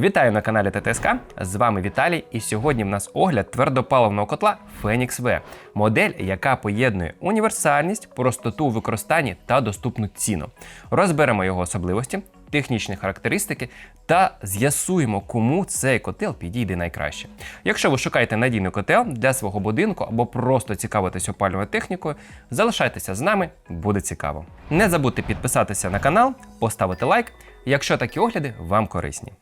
Вітаю на каналі ТТСК. З вами Віталій, і сьогодні в нас огляд твердопаливного котла Phoenix V. Модель, яка поєднує універсальність, простоту у використанні та доступну ціну. Розберемо його особливості, технічні характеристики та з'ясуємо, кому цей котел підійде найкраще. Якщо ви шукаєте надійний котел для свого будинку або просто цікавитесь опалювальною технікою, залишайтеся з нами, буде цікаво. Не забудьте підписатися на канал, поставити лайк, якщо такі огляди вам корисні.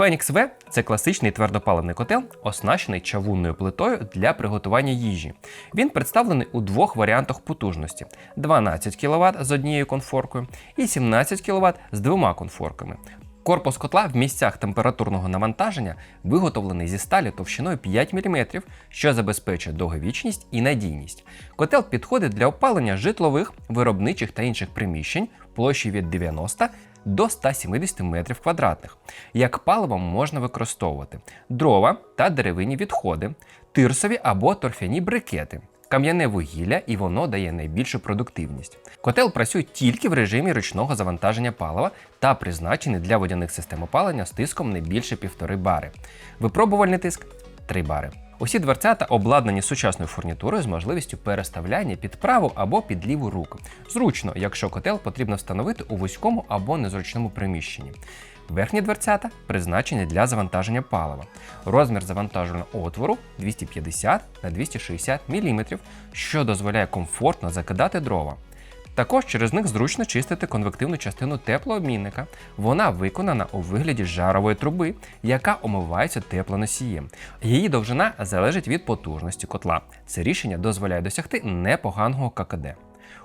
Phoenix V – це класичний твердопаливний котел, оснащений чавунною плитою для приготування їжі. Він представлений у двох варіантах потужності: 12 кВт з однією конфоркою і 17 кВт з двома конфорками. Корпус котла в місцях температурного навантаження виготовлений зі сталі товщиною 5 мм, що забезпечує довговічність і надійність. Котел підходить для опалення житлових, виробничих та інших приміщень площі від 90 до 170 метрів квадратних. Як паливо можна використовувати дрова та деревинні відходи, тирсові або торфяні брикети. Кам'яне вугілля і воно дає найбільшу продуктивність. Котел працює тільки в режимі ручного завантаження палива та призначений для водяних систем опалення з тиском не більше 1,5 бари. Випробувальний тиск 3 бари. Усі дверцята обладнані сучасною фурнітурою з можливістю переставляння під праву або під ліву руку. Зручно, якщо котел потрібно встановити у вузькому або незручному приміщенні. Верхні дверцята призначені для завантаження палива. Розмір завантажувального отвору 250 на 260 мм, що дозволяє комфортно закидати дрова. Також через них зручно чистити конвективну частину теплообмінника. Вона виконана у вигляді жарової труби, яка омивається теплоносієм. Її довжина залежить від потужності котла. Це рішення дозволяє досягти непоганого ККД.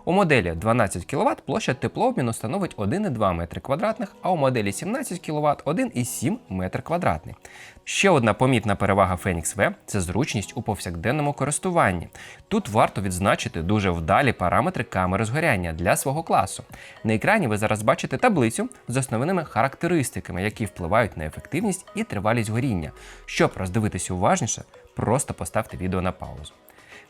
У моделі 12 кВт площа теплообміну становить 1,2 метри квадратних, а у моделі 17 кВт 1,7 метр квадратний. Ще одна помітна перевага Phoenix V – це зручність у повсякденному користуванні. Тут варто відзначити дуже вдалі параметри камери згоряння для свого класу. На екрані ви зараз бачите таблицю з основними характеристиками, які впливають на ефективність і тривалість горіння. Щоб роздивитися уважніше, просто поставте відео на паузу.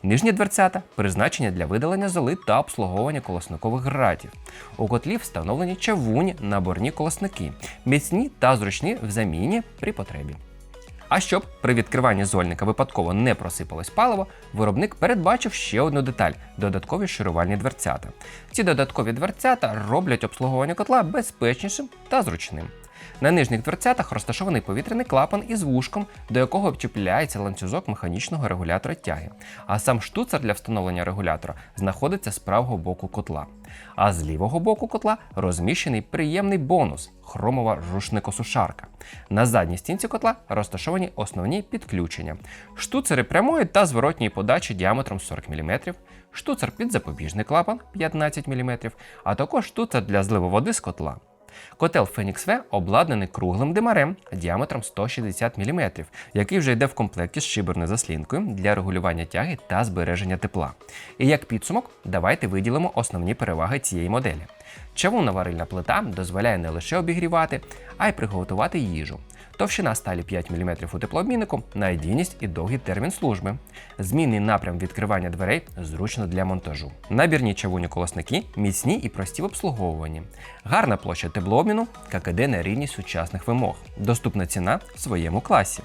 Нижні дверцята призначені для видалення золи та обслуговування колосникових гратів. У котлі встановлені чавуні наборні колосники, міцні та зручні в заміні при потребі. А щоб при відкриванні зольника випадково не просипалось паливо, виробник передбачив ще одну деталь додаткові ширувальні дверцята. Ці додаткові дверцята роблять обслуговування котла безпечнішим та зручним. На нижніх дверцятах розташований повітряний клапан із вушком, до якого чіпляється ланцюжок механічного регулятора тяги. А сам штуцер для встановлення регулятора знаходиться з правого боку котла. А з лівого боку котла розміщений приємний бонус хромова рушникосушарка. На задній стінці котла розташовані основні підключення: штуцери прямої та зворотньої подачі діаметром 40 мм, штуцер під запобіжний клапан 15 мм, а також штуцер для зливу води з котла. Котел Phoenix V обладнаний круглим димарем діаметром 160 мм, який вже йде в комплекті з шиберною заслінкою для регулювання тяги та збереження тепла. І як підсумок, давайте виділимо основні переваги цієї моделі. Чавунна варильна плита дозволяє не лише обігрівати, а й приготувати їжу. Товщина сталі 5 мм у теплообміннику, надійність і довгий термін служби. Змінний напрям відкривання дверей зручно для монтажу. Набірні чавунні колосники міцні і прості в обслуговуванні. Гарна площа теплообміну, ККД на рівні сучасних вимог. Доступна ціна в своєму класі.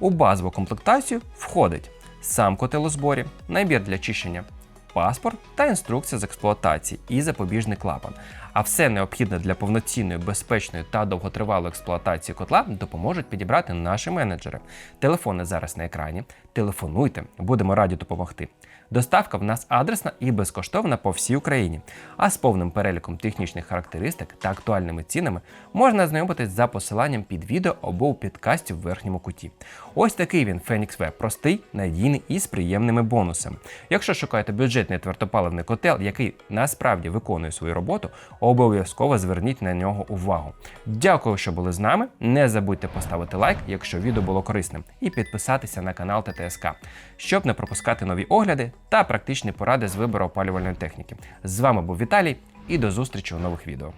У базову комплектацію входить сам котел зборі, набір для чищення паспорт та інструкція з експлуатації і запобіжний клапан. А все необхідне для повноцінної, безпечної та довготривалої експлуатації котла допоможуть підібрати наші менеджери. Телефони зараз на екрані. Телефонуйте, будемо раді допомогти. Доставка в нас адресна і безкоштовна по всій Україні. А з повним переліком технічних характеристик та актуальними цінами можна знайомитись за посиланням під відео або у підкасті в верхньому куті. Ось такий він Phoenix V, простий, надійний і з приємними бонусами. Якщо шукаєте бюджетний твердопаливний котел, який насправді виконує свою роботу, обов'язково зверніть на нього увагу. Дякую, що були з нами. Не забудьте поставити лайк, якщо відео було корисним, і підписатися на канал ТТСК, щоб не пропускати нові огляди та практичні поради з вибору опалювальної техніки. З вами був Віталій і до зустрічі у нових відео.